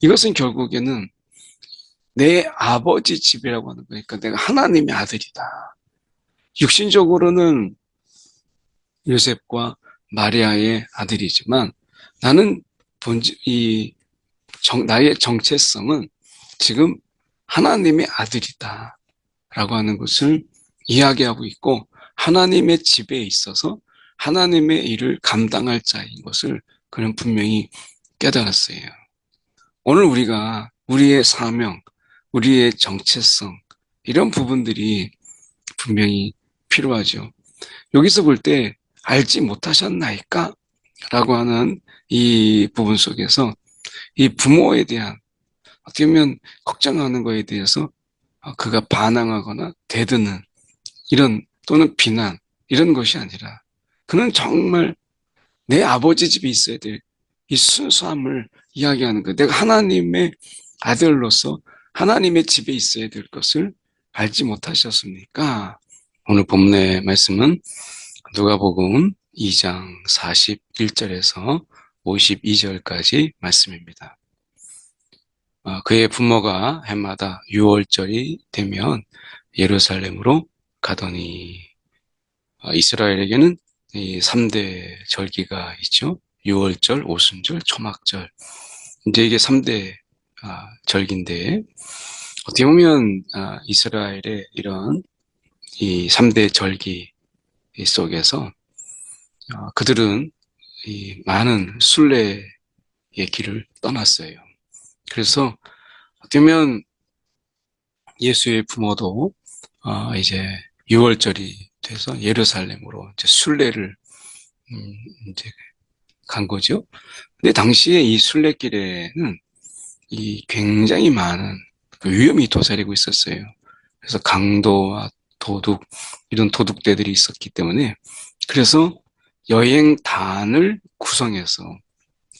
이것은 결국에는 내 아버지 집이라고 하는 거니까 내가 하나님의 아들이다. 육신적으로는 요셉과 마리아의 아들이지만 나는 본질, 이 정, 나의 정체성은 지금 하나님의 아들이다. 라고 하는 것을 이야기하고 있고 하나님의 집에 있어서 하나님의 일을 감당할 자인 것을 그는 분명히 깨달았어요. 오늘 우리가 우리의 사명, 우리의 정체성, 이런 부분들이 분명히 필요하죠. 여기서 볼 때 알지 못하셨나이까? 라고 하는 이 부분 속에서 이 부모에 대한 어떻게 보면 걱정하는 거에 대해서 그가 반항하거나 대드는 이런 또는 비난 이런 것이 아니라 그는 정말 내 아버지 집에 있어야 될 이 순수함을 이야기하는 거. 내가 하나님의 아들로서 하나님의 집에 있어야 될 것을 알지 못하셨습니까? 오늘 본문의 말씀은 누가복음 2장 41절에서 52절까지 말씀입니다. 아, 그의 부모가 해마다 6월절이 되면 예루살렘으로 가더니 아, 이스라엘에게는 이 3대 절기가 있죠. 6월절, 오순절, 초막절. 이제 이게 3대 아, 절기인데 어떻게 보면 이스라엘의 이런 이 3대 절기 속에서 그들은 이 많은 순례의 길을 떠났어요. 그래서 어쩌면 예수의 부모도 어 이제 6월절이 돼서 예루살렘으로 이제 순례를 음 이제 간 거죠. 근데 당시에 이 순례길에는 이 굉장히 많은 그 위험이 도사리고 있었어요. 그래서 강도와 도둑 이런 도둑대들이 있었기 때문에 그래서 여행단을 구성해서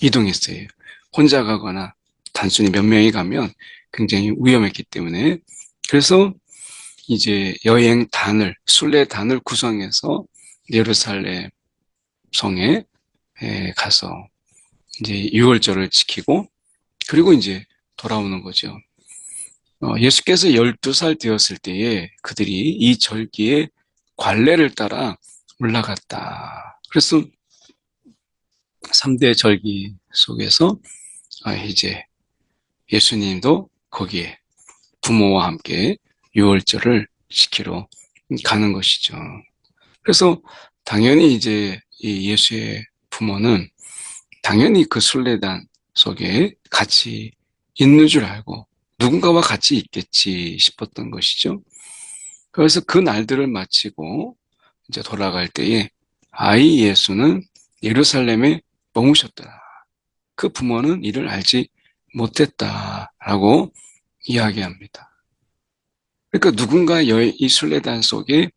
이동했어요. 혼자 가거나 단순히 몇 명이 가면 굉장히 위험했기 때문에 그래서 이제 여행단을 순례단을 구성해서 예루살렘 성에 가서 이제 유월절을 지키고 그리고 이제 돌아오는 거죠. 어, 예수께서 12살 되었을 때에 그들이 이 절기에 관례를 따라 올라갔다. 그래서 3대 절기 속에서 아, 이제 예수님도 거기에 부모와 함께 유월절을 지키러 가는 것이죠. 그래서 당연히 이제 이 예수의 부모는 당연히 그 순례단 속에 같이 있는 줄 알고 누군가와 같이 있겠지 싶었던 것이죠. 그래서 그 날들을 마치고 이제 돌아갈 때에 아이 예수는 예루살렘에 머무셨더라. 그 부모는 이를 알지 못했다라고 이야기합니다. 그러니까 누군가 이 순례단 속에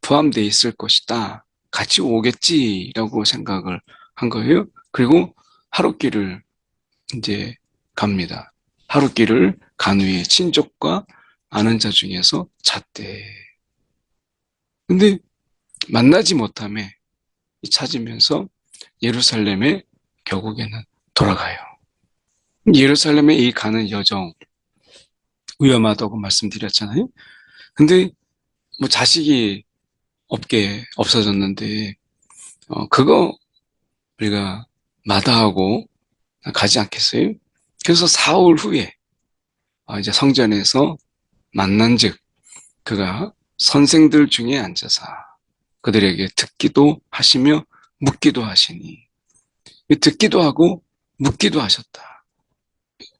포함되어 있을 것이다. 같이 오겠지라고 생각을 한 거예요. 그리고 하룻길을 이제 갑니다. 하룻길을 간 후에 친족과 아는 자 중에서 잤대. 근데 만나지 못함에 찾으면서 예루살렘에 결국에는 돌아가요. 예루살렘에 이 가는 여정 위험하다고 말씀드렸잖아요. 근데 뭐 자식이 없게 없어졌는데 어 그거 우리가 마다하고 가지 않겠어요? 그래서 사흘 후에 어 이제 성전에서 만난즉 그가 선생들 중에 앉아서 그들에게 듣기도 하시며 묻기도 하시니 듣기도 하고 묻기도 하셨다.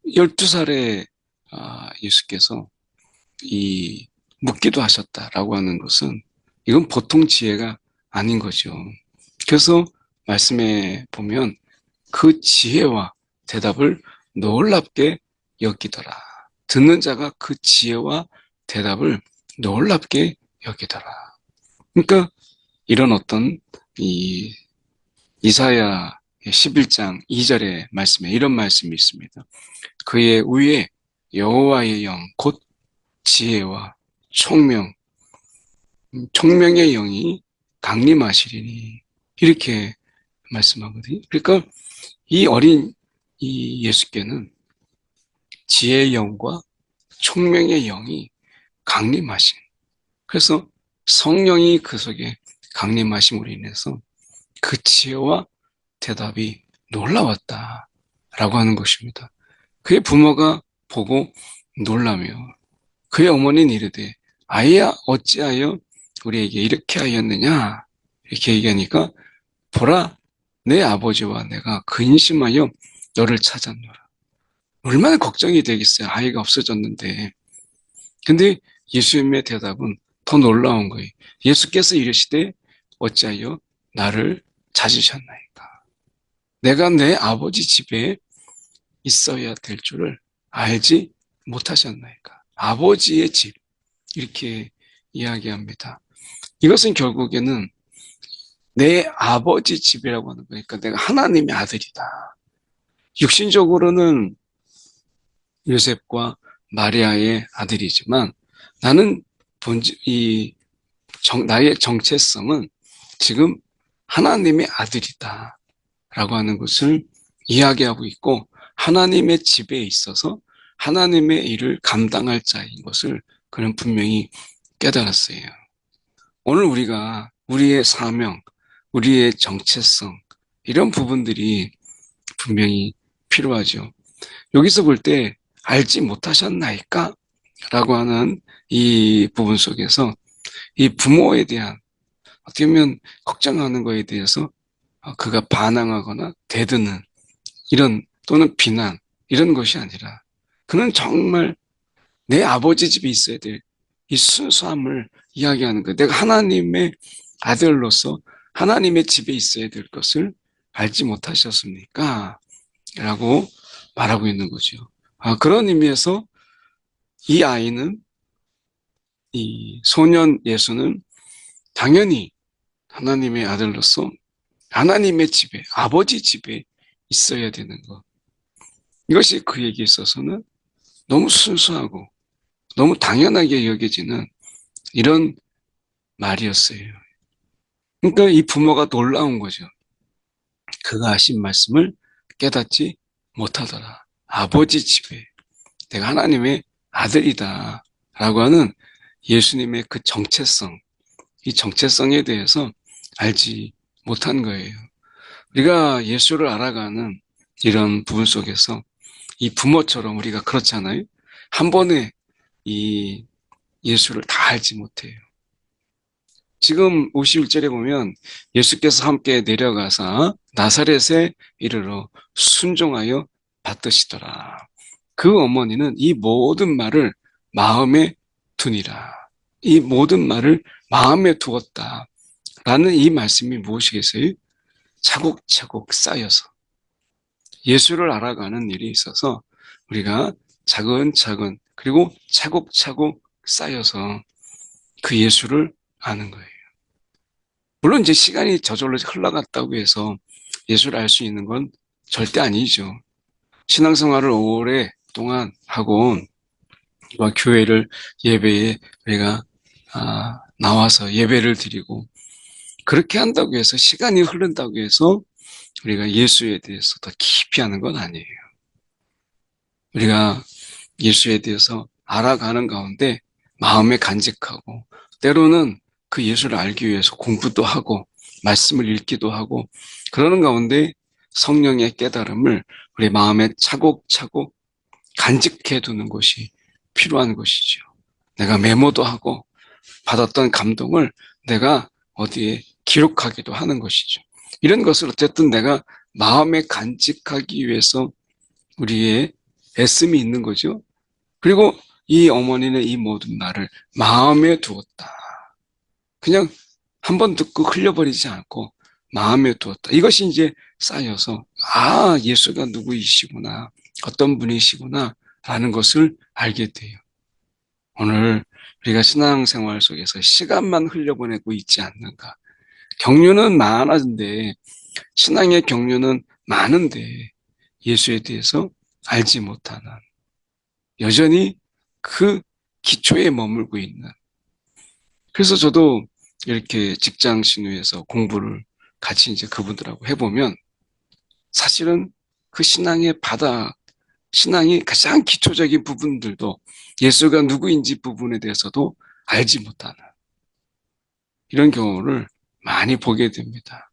12살의 아, 예수께서 이 묻기도 하셨다라고 하는 것은 이건 보통 지혜가 아닌 거죠. 그래서 말씀에 보면 그 지혜와 대답을 놀랍게 여기더라. 듣는 자가 그 지혜와 대답을 놀랍게 여기더라. 그러니까 이런 어떤 이 이사야 11장 2절의 말씀에 이런 말씀이 있습니다. 그의 위에 여호와의 영 곧 지혜와 총명 총명의 영이 강림하시리니 이렇게 말씀하거든요. 그러니까 이 어린 이 예수께는 지혜의 영과 총명의 영이 강림하신. 그래서 성령이 그 속에 강림하심으로 인해서 그 지혜와 대답이 놀라웠다 라고 하는 것입니다. 그의 부모가 보고 놀라며 그의 어머니는 이르되 아이야 어찌하여 우리에게 이렇게 하였느냐 이렇게 얘기하니까 보라 내 아버지와 내가 근심하여 너를 찾았노라. 얼마나 걱정이 되겠어요. 아이가 없어졌는데. 근데 예수님의 대답은 더 놀라운 거예요. 예수께서 이르시되 어찌하여 나를 찾으셨나이까. 내가 내 아버지 집에 있어야 될 줄을 알지 못하셨나이까. 아버지의 집 이렇게 이야기합니다. 이것은 결국에는 내 아버지 집이라고 하는 거니까 내가 하나님의 아들이다. 육신적으로는 요셉과 마리아의 아들이지만 나는 본질, 이 정, 나의 정체성은 지금 하나님의 아들이다. 라고 하는 것을 이야기하고 있고 하나님의 집에 있어서 하나님의 일을 감당할 자인 것을 그는 분명히 깨달았어요. 오늘 우리가 우리의 사명, 우리의 정체성, 이런 부분들이 분명히 필요하죠. 여기서 볼 때 알지 못하셨나이까? 라고 하는 이 부분 속에서 이 부모에 대한 어떻게 보면 걱정하는 거에 대해서 그가 반항하거나 대드는 이런 또는 비난 이런 것이 아니라 그는 정말 내 아버지 집에 있어야 될 이 순수함을 이야기하는 거예요. 내가 하나님의 아들로서 하나님의 집에 있어야 될 것을 알지 못하셨습니까? 라고 말하고 있는 거죠. 아, 그런 의미에서 이 아이는 이 소년 예수는 당연히 하나님의 아들로서 하나님의 집에 아버지 집에 있어야 되는 것. 이것이 그에게 있어서는 너무 순수하고 너무 당연하게 여겨지는 이런 말이었어요. 그러니까 이 부모가 놀라운 거죠. 그가 하신 말씀을 깨닫지 못하더라. 아버지 집에 내가 하나님의 아들이다. 라고 하는 예수님의 그 정체성, 이 정체성에 대해서 알지 못한 거예요. 우리가 예수를 알아가는 이런 부분 속에서 이 부모처럼 우리가 그렇잖아요. 한 번에 이 예수를 다 알지 못해요. 지금 51절에 보면 예수께서 함께 내려가사 나사렛에 이르러 순종하여 받으시더라. 그 어머니는 이 모든 말을 마음에 두니라. 이 모든 말을 마음에 두었다. 라는 이 말씀이 무엇이겠어요? 차곡차곡 쌓여서 예수를 알아가는 일이 있어서 우리가 차근차근 그리고 차곡차곡 쌓여서 그 예수를 아는 거예요. 물론 이제 시간이 저절로 흘러갔다고 해서 예수를 알 수 있는 건 절대 아니죠. 신앙생활을 오랫동안 하고 교회를 예배에 우리가 아, 나와서 예배를 드리고 그렇게 한다고 해서 시간이 흐른다고 해서 우리가 예수에 대해서 더 깊이 하는 건 아니에요. 우리가 예수에 대해서 알아가는 가운데 마음에 간직하고 때로는 그 예수를 알기 위해서 공부도 하고 말씀을 읽기도 하고 그러는 가운데 성령의 깨달음을 우리 마음에 차곡차곡 간직해 두는 것이 필요한 것이죠. 내가 메모도 하고 받았던 감동을 내가 어디에 기록하기도 하는 것이죠. 이런 것을 어쨌든 내가 마음에 간직하기 위해서 우리의 애씀이 있는 거죠. 그리고 이 어머니는 이 모든 말을 마음에 두었다. 그냥 한 번 듣고 흘려버리지 않고 마음에 두었다. 이것이 이제 쌓여서 아 예수가 누구이시구나 어떤 분이시구나 라는 것을 알게 돼요. 오늘 우리가 신앙생활 속에서 시간만 흘려보내고 있지 않는가. 경륜은 많은데 신앙의 경륜은 많은데 예수에 대해서 알지 못하는 여전히 그 기초에 머물고 있는 그래서 저도 이렇게 직장 신우에서 공부를 같이 이제 그분들하고 해보면 사실은 그 신앙의 바닥 신앙이 가장 기초적인 부분들도 예수가 누구인지 부분에 대해서도 알지 못하는 이런 경우를 많이 보게 됩니다.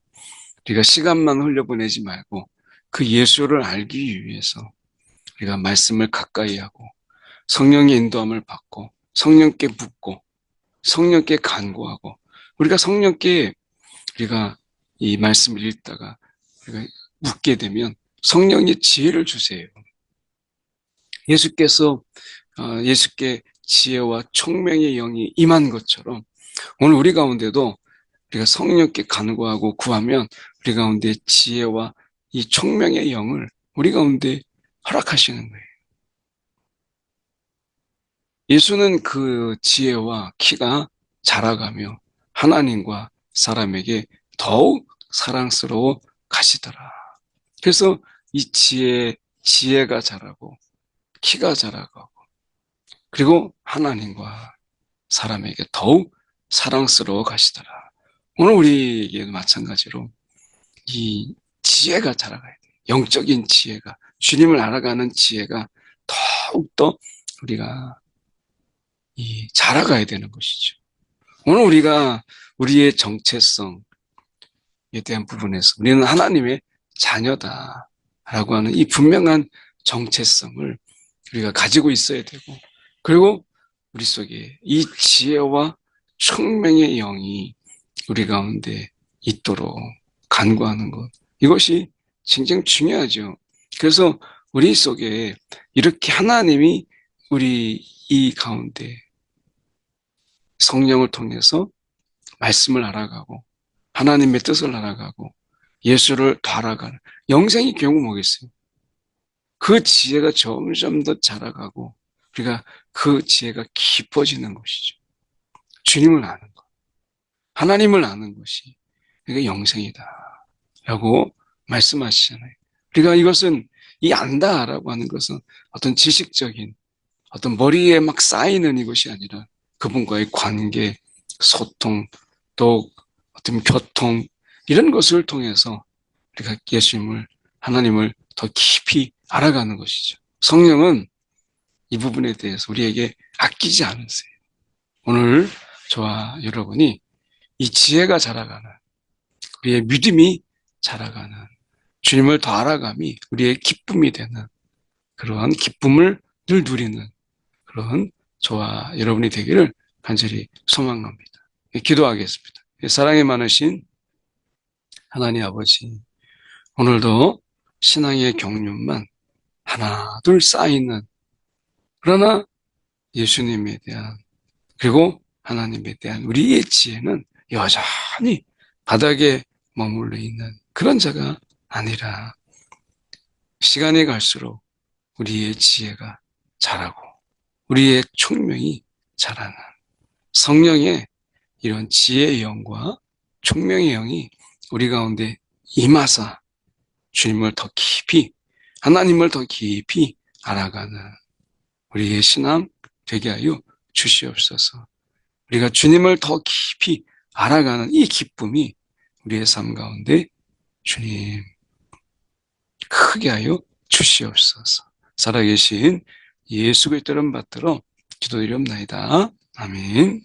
우리가 시간만 흘려보내지 말고 그 예수를 알기 위해서 우리가 말씀을 가까이 하고 성령의 인도함을 받고 성령께 묻고 성령께 간구하고 우리가 성령께 우리가 이 말씀을 읽다가 우리가 묻게 되면 성령이 지혜를 주세요. 예수께서 어, 예수께 지혜와 총명의 영이 임한 것처럼 오늘 우리 가운데도 우리가 성령께 간구하고 구하면 우리 가운데 지혜와 이 총명의 영을 우리 가운데 허락하시는 거예요. 예수는 그 지혜와 키가 자라가며 하나님과 사람에게 더욱 사랑스러워 가시더라. 그래서 이 지혜, 지혜가 자라고 키가 자라가고 그리고 하나님과 사람에게 더욱 사랑스러워 가시더라. 오늘 우리에게도 마찬가지로 이 지혜가 자라가야 돼요. 영적인 지혜가 주님을 알아가는 지혜가 더욱더 우리가 이 자라가야 되는 것이죠. 오늘 우리가 우리의 정체성에 대한 부분에서 우리는 하나님의 자녀다라고 하는 이 분명한 정체성을 우리가 가지고 있어야 되고 그리고 우리 속에 이 지혜와 청명의 영이 우리 가운데 있도록 간구하는 것 이것이 굉장히 중요하죠. 그래서 우리 속에 이렇게 하나님이 우리 이 가운데 성령을 통해서 말씀을 알아가고 하나님의 뜻을 알아가고 예수를 더 알아가는 영생이 결국 뭐겠어요? 그 지혜가 점점 더 자라가고 우리가 그 지혜가 깊어지는 것이죠. 주님을 아는 것, 하나님을 아는 것이 이게 영생이다 라고 말씀하시잖아요. 우리가 이것은 이 안다라고 하는 것은 어떤 지식적인 어떤 머리에 막 쌓이는 이것이 아니라 그분과의 관계, 소통, 또 어떤 교통 이런 것을 통해서 우리가 예수님을 하나님을 더 깊이 알아가는 것이죠. 성령은 이 부분에 대해서 우리에게 아끼지 않으세요. 오늘 저와 여러분이 이 지혜가 자라가는 우리의 믿음이 자라가는 주님을 더 알아감이 우리의 기쁨이 되는 그러한 기쁨을 늘 누리는 그런 저와 여러분이 되기를 간절히 소망합니다. 기도하겠습니다. 사랑이 많으신 하나님 아버지, 오늘도 신앙의 경륜만 하나, 둘 쌓이는, 그러나 예수님에 대한, 그리고 하나님에 대한 우리의 지혜는 여전히 바닥에 머물러 있는 그런 자가 아니라 시간이 갈수록 우리의 지혜가 자라고 우리의 총명이 자라는 성령의 이런 지혜의 영과 총명의 영이 우리 가운데 임하사 주님을 더 깊이 하나님을 더 깊이 알아가는 우리의 신앙 되게 하여 주시옵소서. 우리가 주님을 더 깊이 알아가는 이 기쁨이 우리의 삶 가운데 주님 크게 하여 주시옵소서. 살아계신 예수 그리스도를 받들어 기도드리옵나이다. 아멘.